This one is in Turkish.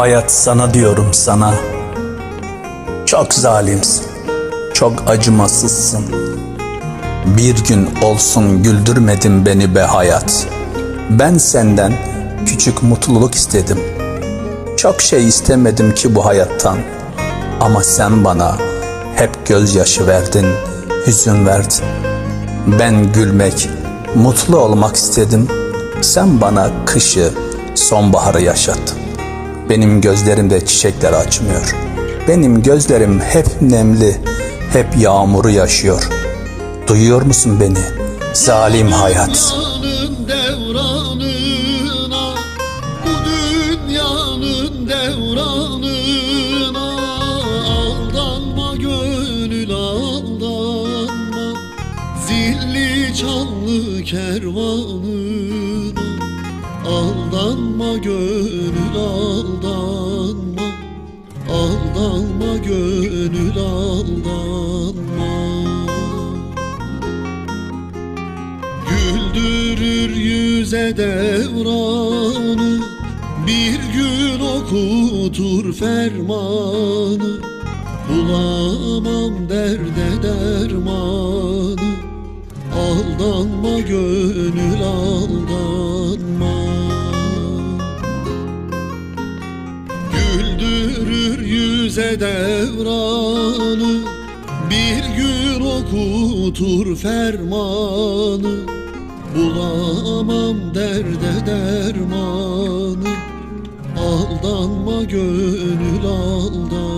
Hayat sana diyorum sana. Çok zalimsin. Çok acımasızsın. Bir gün olsun güldürmedin beni be hayat. Ben senden küçük mutluluk istedim. Çok şey istemedim ki bu hayattan. Ama sen bana hep gözyaşı verdin, hüzün verdin. Ben gülmek, mutlu olmak istedim. Sen bana kışı, sonbaharı yaşattın. Benim gözlerimde çiçekler açmıyor. Benim gözlerim hep nemli, hep yağmuru yaşıyor. Duyuyor musun beni? Zalim hayat. Devranına kervanına Aldanma gönül aldanma. Aldanma gönül aldanma. Güldürür yüze devranı. Bir gün okutur fermanı. Bulamam derde dermanı. Aldanma gönül Yüze devranı Bir gün okutur fermanı. Bulamam derde dermanı Aldanma gönül aldanma